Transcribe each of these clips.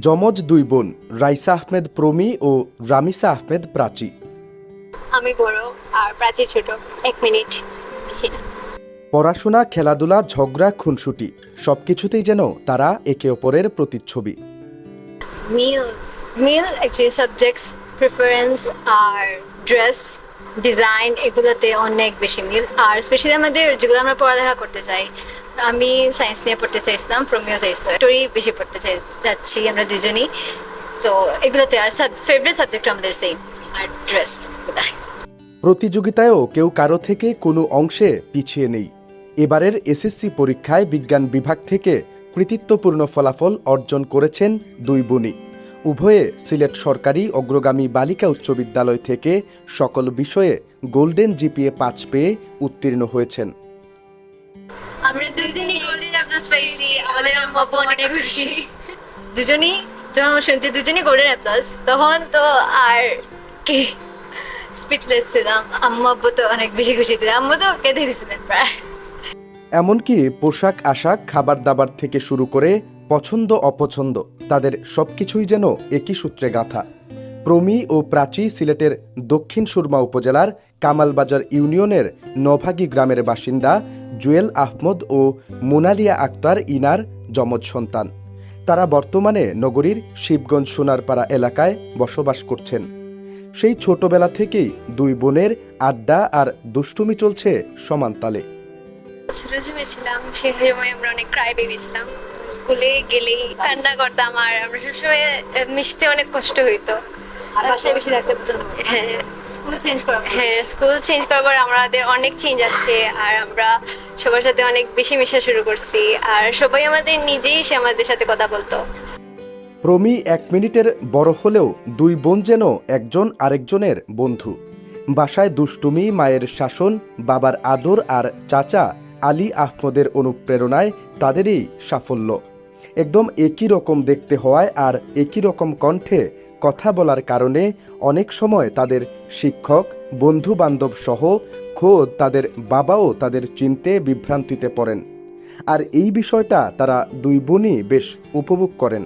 যমজ দুই বোন রাইসা আহমেদ প্রমি ও রামিসা আহমেদ প্রাচী। আমি বড় আর প্রাচী ছোট। এক মিনিট। বেশি না পড়াশোনা খেলাধুলা ঝগড়া খুনসুটি সবকিছুতেই যেন তারা একে অপরের প্রতিচ্ছবি। মিল মিল অ্যাকচুয়ালি সাবজেক্টস প্রেফারেন্স আর ড্রেস ডিজাইন এগুলোতে অনেক বেশি মিল আর স্পেশালি আমাদের যেগুলো আমরা পড়ালেখা করতে চাই আমি সায়েন্স নিয়ে পড়তে চাইছিলাম প্রমিও চাইছিল স্টোরি বেশি পড়তে চাই যাচ্ছি আমরা দুজনই। তো এগুলোতে আর ফেভারিট সাবজেক্ট আমাদের সেম আর ড্রেস প্রতিযোগিতায়ও কেউ কারও থেকে কোনো অংশে পিছিয়ে নেই। এবারের এসএসসি পরীক্ষায় বিজ্ঞান বিভাগ থেকে কৃতিত্বপূর্ণ ফলাফল অর্জন করেছেন দুই বোনই। উভয়ে সিলেট সরকারি অগ্রগামী বালিকা উচ্চ বিদ্যালয় থেকে সকল বিষয়ে গোল্ডেন জিপিএ পাঁচ পেয়ে উত্তীর্ণ হয়েছেন। আমরা গোল্ডেন অ্যাপ্লাস পাইছি, আমাদের আম্মা আব্বু অনেক খুশি। যখন আমরা শুনছি গোল্ডেন অ্যাপ্লাস তখন তো আর কি? স্পিচলেস ছিলাম। আম্মা তো অনেক বেশি খুশি ছিলেন আম্মু তো কেঁদে দিয়েছিলেন প্রায়। এমনকি পোশাক, আশাক খাবার দাবার থেকে শুরু করে পছন্দ অপছন্দ তাদের সবকিছুই যেন একই সূত্রে গাঁথা। প্রমি ও প্রাচী সিলেটের দক্ষিণ সুরমা উপজেলার কামালবাজার ইউনিয়নের নভাগী গ্রামের বাসিন্দা জুয়েল আহমদ ও মোনালিয়া আক্তার ইনার যমজ সন্তান। তারা বর্তমানে নগরীর শিবগঞ্জ সোনারপাড়া এলাকায় বসবাস করছেন। সেই ছোটবেলা থেকেই দুই বোনের আড্ডা আর দুষ্টুমি চলছে সমান তালে। ছোট আমরা অনেক ক্রাই স্কুলে গেলেই কান্না করতাম আর আমরা সবসময় মিশতে অনেক কষ্ট হইতো। বাসায় বেশি থাকতে পছন্দ হ্যাঁ। স্কুল চেঞ্জ করা হ্যাঁ স্কুল চেঞ্জ করার পর আমাদের অনেক চেঞ্জ আছে আর আমরা সবার সাথে অনেক বেশি মেশা শুরু করছি আর সবাই আমাদের নিজেই সে আমাদের সাথে কথা বলতো। প্রমি এক মিনিটের বড় হলেও দুই বোন যেন একজন আরেকজনের বন্ধু। বাসায় দুষ্টুমি মায়ের শাসন বাবার আদর আর চাচা আলী আহমদের অনুপ্রেরণায় তাদেরই সাফল্য। একদম একই রকম দেখতে হওয়ায় আর একই রকম কণ্ঠে কথা বলার কারণে অনেক সময় তাদের শিক্ষক বন্ধু বান্ধব সহ খোদ তাদের বাবাও তাদের চিনতে বিভ্রান্তিতে পড়েন। আর এই বিষয়টা তারা দুই বোনই বেশ উপভোগ করেন।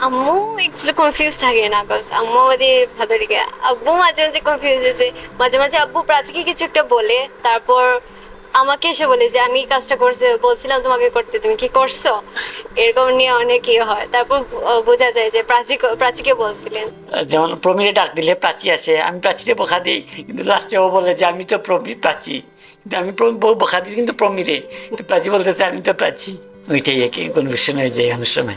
আম্মু একটু কনফিউজ থাকে না কজ আম্মু আমাদের ভালো আব্বু মাঝে মাঝে কনফিউজ হয়েছে মাঝে মাঝে আব্বু প্রাচীকে কিছু একটা বলে, তারপর আমাকে এসে বলে যে আমি এই কাজটা করছি বলছিলাম তোমাকে করতে তুমি কি করছ? এরকম নিয়ে অনেক ইয়ে হয়। তারপর বোঝা যায় যে প্রাচী প্রাচীকে বলছিলেন। যেমন প্রমিরে ডাক দিলে প্রাচী আসে আমি প্রাচীরে বোখা দিই কিন্তু লাস্টে ও বলে যে আমি তো প্রমি প্রাচী। কিন্তু আমি প্র- ব- দিই কিন্তু প্রমিরে। কিন্তু প্রাচী বলতেছে আমি তো প্রাচী। ওইটাই একই কনফিউশন হয়ে যায় অনেক সময়।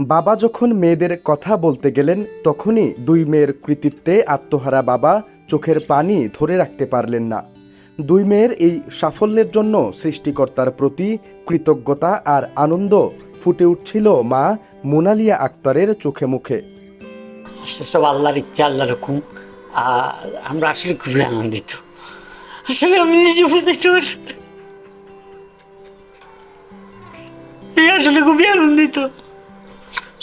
বাবা যখন মেয়েদের কথা বলতে গেলেন তখনই দুই মেয়ের কৃতিত্বে আত্মহারা বাবা চোখের পানি ধরে রাখতে পারলেন না। দুই মেয়ের এই সাফল্যের জন্য সৃষ্টিকর্তার প্রতি কৃতজ্ঞতা আর আনন্দ ফুটে উঠছিল মা মোনালিয়া আক্তারের চোখে মুখে। আসলে সব আল্লাহর ইচ্ছা, আল্লাহর হুকুম, আর আমরা আসলে খুবই আনন্দিত। আসলে আমি নিজে বুঝতে আসলে খুবই আনন্দিত।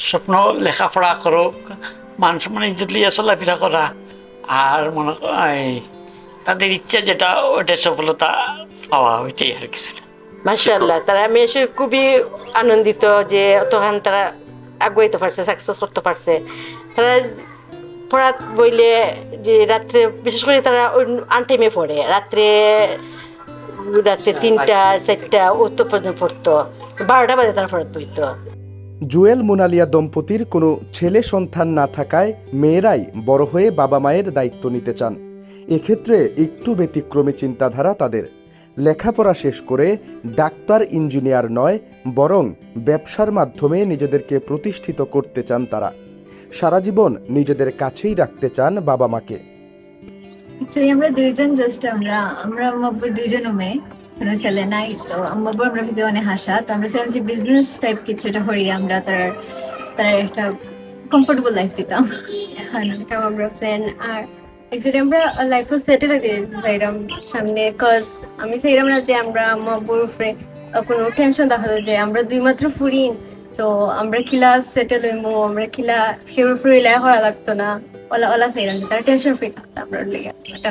স্বপ্ন লেখাপড়া করো, মান সম্মান ইজ্জত লিয়া চলাফেরা করা, আর মনে এই তাদের ইচ্ছা যেটা ওটা সফলতা পাওয়া ওইটাই আর কিছু না। মাশাআল্লাহ তারা আমি এসে খুবই আনন্দিত যে তখন তারা আগুয়াইতে পারছে সাকসেস করতে পারছে। তারা পড়াত বইলে যে রাত্রে বিশেষ করে তারা আনটাইমে পড়ে। রাত্রে রাত্রে তিনটা চারটা উত্তর পর্যন্ত পড়তো। বারোটা বাজে তারা পড়াত বইতো। জুয়েল মোনালিয়া দম্পতির কোনো ছেলে সন্তান না থাকায় মেয়েরাই বড় হয়ে বাবা মায়ের দায়িত্ব নিতে চান। এক্ষেত্রে একটু ব্যতিক্রমী চিন্তাধারা তাদের। লেখাপড়া শেষ করে ডাক্তার ইঞ্জিনিয়ার নয় বরং ব্যবসার মাধ্যমে নিজেদেরকে প্রতিষ্ঠিত করতে চান তারা। সারা জীবন নিজেদের কাছেই রাখতে চান বাবা মাকে। অ্যাকচুয়ালি আমরা দুইজন জাস্ট আমরা আমরা আম্মাব্বুর দুইজনও মেয়ে। কোনো ছেলে নাই তো আম্মাব্বুর আমরা ভিতরে অনেক হাসা। তো আমরা সেরকম যে বিজনেস টাইপ কিছুটা করি আমরা তার তার একটা কমফোর্টেবল লাইফ দিতাম। এখন আমরা প্ল্যান আর অ্যাকচুয়ালি আমরা লাইফও সেটেল হতে চাইলাম সামনে কজ আমি চাইলাম না যে আমরা আম্মাব্বুর উপরে কোনো টেনশন দেখাল যে আমরা দুই মাত্র ফুরি তো আমরা কিলা সেটেল হইমু আমরা কিলা সের উপরে লাই করা লাগতো না। ওলা ওলা চাইলাম তারা টেনশন ফ্রি থাকতো আমরা লেগে এটা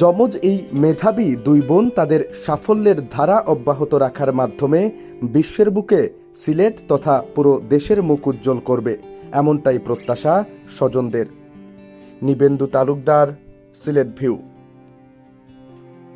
যমজ এই মেধাবী দুই বোন তাদের সাফল্যের ধারা অব্যাহত রাখার মাধ্যমে বিশ্বের বুকে সিলেট তথা পুরো দেশের মুখ উজ্জ্বল করবে, এমনটাই প্রত্যাশা স্বজনদের। নিবেন্দু তালুকদার সিলেট ভিউ।